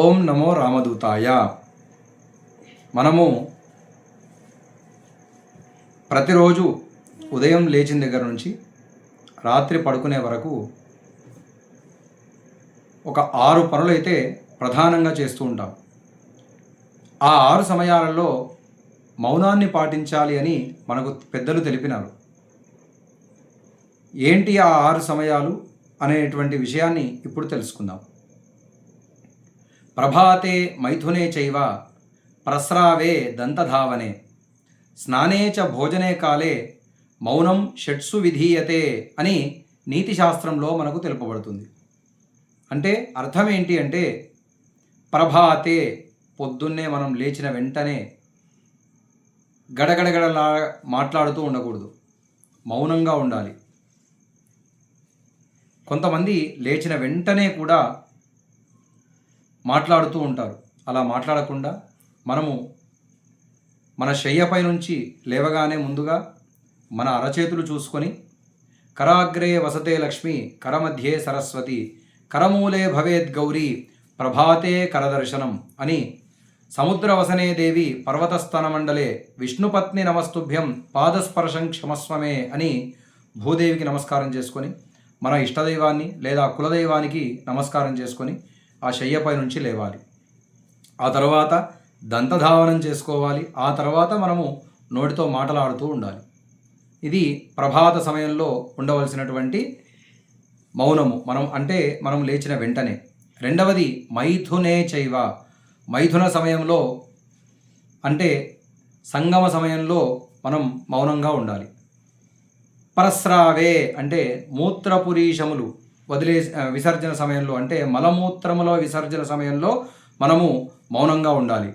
ఓం నమో రామదూతాయ. మనము ప్రతిరోజు ఉదయం లేచిన దగ్గర నుంచి రాత్రి పడుకునే వరకు ఒక ఆరు పనులు అయితే ప్రధానంగా చేస్తూ ఉంటాం. ఆ ఆరు సమయాలలో మౌనాన్ని పాటించాలి అని మనకు పెద్దలు తెలిపినారు. ఏంటి ఆ ఆరు సమయాలు అనేటువంటి విషయాన్ని ఇప్పుడు తెలుసుకుందాం. ప్రభాతే మైథునే చైవ ప్రస్రావే దంతధావనే. స్నానే చ భోజనే కాలే మౌనం షట్సు విధీయతే అని నీతిశాస్త్రంలో మనకు తెలుపబడుతుంది. అంటే అర్థం ఏంటి అంటే ప్రభాతే పొద్దున్నే మనం లేచిన వెంటనే గడగడగడలా మాట్లాడుతూ ఉండకూడదు. మౌనంగా ఉండాలి. కొంతమంది లేచిన వెంటనే కూడా మాట్లాడుతూ ఉంటారు. అలా మాట్లాడకుండా మనము మన శయ్యపై నుంచి లేవగానే ముందుగా మన అరచేతులు చూసుకొని కరాగ్రే వసతే లక్ష్మి కరమధ్యే సరస్వతి కరమూలే భవేద్ గౌరీ ప్రభాతే కరదర్శనం అని సముద్రవసనే దేవి పర్వతస్థన మండలే విష్ణుపత్ని నమస్తుభ్యం పాదస్పర్శం క్షమస్వమే అని భూదేవికి నమస్కారం చేసుకొని మన ఇష్టదైవాన్ని లేదా కులదైవానికి నమస్కారం చేసుకొని ఆ శయ్యపై నుంచి లేవాలి. ఆ తర్వాత దంతధావనం చేసుకోవాలి. ఆ తర్వాత మనము నోటితో మాటలాడుతూ ఉండాలి. ఇది ప్రభాత సమయంలో ఉండవలసినటువంటి మౌనము. మనం అంటే మనం లేచిన వెంటనే. రెండవది మైథునే చైవ. మైథున సమయంలో అంటే సంగమ సమయంలో మనం మౌనంగా ఉండాలి. పరస్రావే అంటే మూత్రపురీషములు. వదిలే విసర్జన సమయంలో అంటే మలమూత్రముల విసర్జన సమయంలో మనము మౌనంగా ఉండాలి.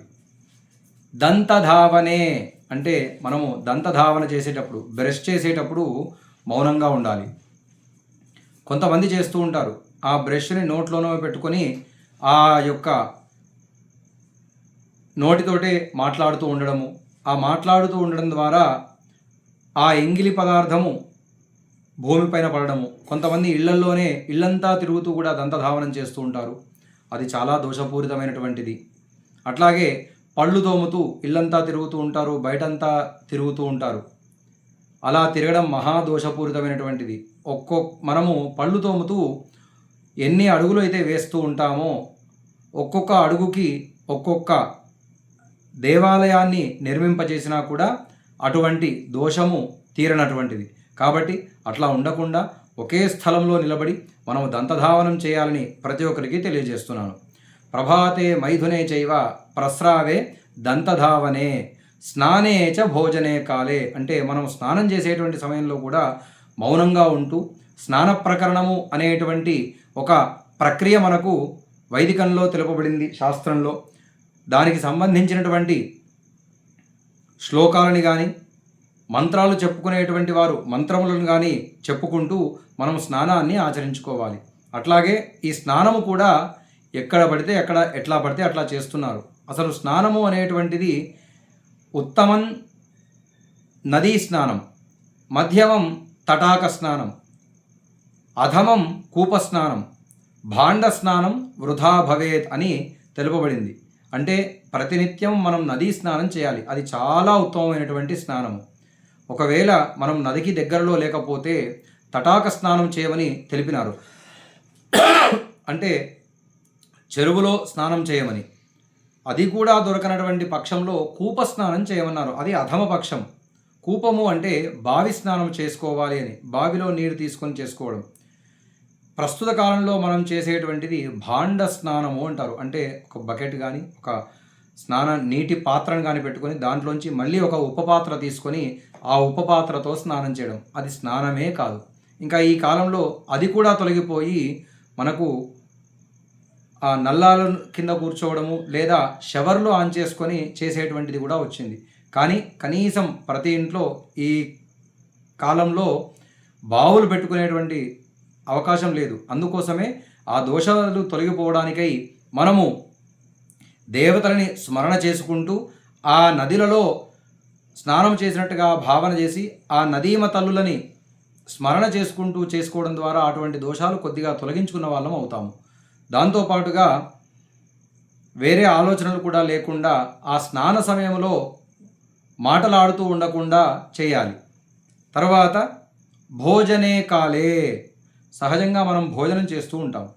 దంతధావనే అంటే మనము దంతధావన చేసేటప్పుడు బ్రష్ చేసేటప్పుడు మౌనంగా ఉండాలి. కొంతమంది చేస్తూ ఉంటారు. ఆ బ్రష్ని నోట్లోనో పెట్టుకొని ఆ యొక్క నోటితోటే మాట్లాడుతూ ఉండడము. ఆ మాట్లాడుతూ ఉండడం ద్వారా ఆ ఎంగిలి పదార్థము భూమిపైన పడడము. కొంతమంది ఇళ్ళల్లోనే ఇల్లంతా తిరుగుతూ కూడా దంతధావనం చేస్తూ ఉంటారు. అది చాలా దోషపూరితమైనటువంటిది. అట్లాగే పళ్ళు తోముతూ ఇల్లంతా తిరుగుతూ ఉంటారు బయటంతా తిరుగుతూ ఉంటారు. అలా తిరగడం మహా దోషపూరితమైనటువంటిది. ఒక్కో మనము పళ్ళు తోముతూ ఎన్ని అడుగులు అయితే వేస్తూ ఉంటామో ఒక్కొక్క అడుగుకి ఒక్కొక్క దేవాలయాన్ని నిర్మింపజేసినా కూడా అటువంటి దోషము తీరనటువంటిది. కాబట్టి అట్లా ఉండకుండా ఒకే స్థలంలో నిలబడి మనం దంతధావనం చేయాలని ప్రతి ఒక్కరికి తెలియజేస్తున్నాను. ప్రభాతే మైథునే చైవ ప్రస్రావే దంతధావనే స్నానే చ భోజనే కాలే అంటే మనం స్నానం చేసేటువంటి సమయంలో కూడా మౌనంగా ఉంటూ స్నాన ప్రకరణము అనేటువంటి ఒక ప్రక్రియ మనకు వైదికంలో తెలుపబడింది శాస్త్రంలో. దానికి సంబంధించినటువంటి శ్లోకాలని కానీ మంత్రాలు చెప్పుకునేటువంటి వారు మంత్రములను కానీ చెప్పుకుంటూ మనం స్నానాన్ని ఆచరించుకోవాలి. అట్లాగే ఈ స్నానము కూడా ఎక్కడ పడితే ఎక్కడ ఎట్లా పడితే అట్లా చేస్తున్నారు. అసలు స్నానము అనేటువంటిది ఉత్తమం నదీ స్నానం మధ్యమం తటాక స్నానం అధమం కూప స్నానం భాండ స్నానం వృధా భవేత్ అని తెలుపబడింది. అంటే ప్రతినిత్యం మనం నదీ స్నానం చేయాలి. అది చాలా ఉత్తమమైనటువంటి స్నానము. ఒకవేళ మనం నదికి దగ్గరలో లేకపోతే తటాక స్నానం చేయమని తెలిపినారు. అంటే చెరువులో స్నానం చేయమని. అది కూడా దొరకనటువంటి పక్షంలో కూప స్నానం చేయమన్నారు. అది అధమ పక్షం. కూపము అంటే బావి స్నానం చేసుకోవాలి అని బావిలో నీరు తీసుకొని చేసుకోవడం. ప్రస్తుత కాలంలో మనం చేసేటువంటిది భాండ స్నానము అంటారు. అంటే ఒక బకెట్ కానీ ఒక స్నాన నీటి పాత్రను కానీ పెట్టుకొని దాంట్లోంచి మళ్ళీ ఒక ఉపపాత్ర తీసుకొని ఆ ఉపపాత్రతో స్నానం చేయడం. అది స్నానమే కాదు. ఇంకా ఈ కాలంలో అది కూడా తొలగిపోయి మనకు ఆ నల్లాల కింద కూర్చోవడము లేదా షవర్లో ఆన్ చేసుకొని చేసేటువంటిది కూడా వచ్చింది. కానీ కనీసం ప్రతి ఇంట్లో ఈ కాలంలో బావులు పెట్టుకునేటువంటి అవకాశం లేదు. అందుకోసమే ఆ దోషాలు తొలగిపోవడానికై మనము దేవతలని స్మరణ చేసుకుంటూ ఆ నదిలలో స్నానం చేసినట్టుగా భావన చేసి ఆ నదీమ తల్లులని స్మరణ చేసుకుంటూ చేసుకోవడం ద్వారా అటువంటి దోషాలు కొద్దిగా తొలగించుకున్న వాళ్ళం అవుతాము. దాంతోపాటుగా వేరే ఆలోచనలు కూడా లేకుండా ఆ స్నాన సమయంలో మాటలాడుతూ ఉండకుండా చేయాలి. తర్వాత భోజనే కాలే సహజంగా మనం భోజనం చేస్తూ ఉంటాం.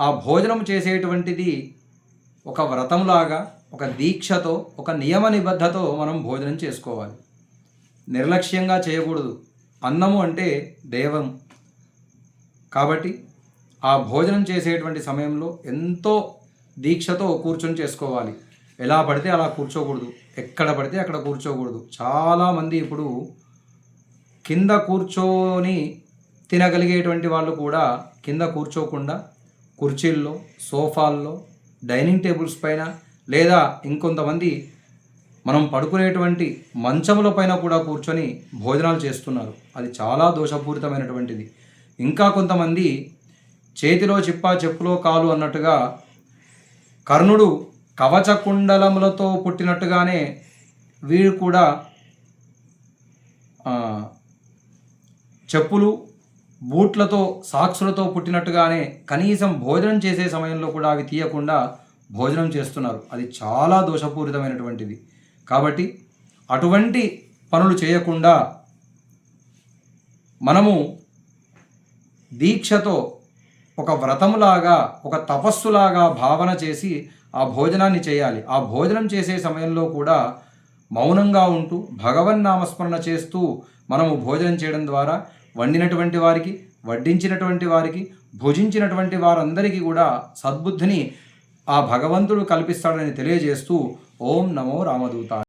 ఆ భోజనం చేసేటువంటిది ఒక వ్రతంలాగా ఒక దీక్షతో ఒక నియమ నిబద్ధతో మనం భోజనం చేసుకోవాలి. నిర్లక్ష్యంగా చేయకూడదు. అన్నము అంటే దేవం. కాబట్టి ఆ భోజనం చేసేటువంటి సమయంలో ఎంతో దీక్షతో కూర్చొని చేసుకోవాలి. ఎలా పడితే అలా కూర్చోకూడదు. ఎక్కడ పడితే అక్కడ కూర్చోకూడదు. చాలామంది ఇప్పుడు కింద కూర్చొని తినగలిగేటువంటి వాళ్ళు కూడా కింద కూర్చోకుండా కుర్చీల్లో సోఫాల్లో డైనింగ్ టేబుల్స్ పైన లేదా ఇంకొంతమంది మనం పడుకునేటువంటి మంచముల పైన కూడా కూర్చొని భోజనాలు చేస్తున్నారు. అది చాలా దోషపూరితమైనటువంటిది. ఇంకా కొంతమంది చేతిలో చిప్పా చెప్పులో కాలు అన్నట్టుగా కర్ణుడు కవచ కుండలములతో పుట్టినట్టుగానే వీడు కూడా చెప్పులు బూట్లతో సాక్సులతో పుట్టినట్టుగానే కనీసం భోజనం చేసే సమయంలో కూడా అవి తీయకుండా భోజనం చేస్తున్నారు. అది చాలా దోషపూరితమైనటువంటిది. కాబట్టి అటువంటి పనులు చేయకుండా మనము దీక్షతో ఒక వ్రతములాగా ఒక తపస్సులాగా భావన చేసి ఆ భోజనాన్ని చేయాలి. ఆ భోజనం చేసే సమయంలో కూడా మౌనంగా ఉంటూ భగవన్నామస్మరణ చేస్తూ మనము భోజనం చేయడం ద్వారా వండినటువంటి వారికి వడ్డించినటువంటి వారికి భుజించినటువంటి వారందరికీ కూడా సద్బుద్ధిని ఆ భగవంతుడు కల్పిస్తాడని తెలియజేస్తూ ఓం నమో రామదూత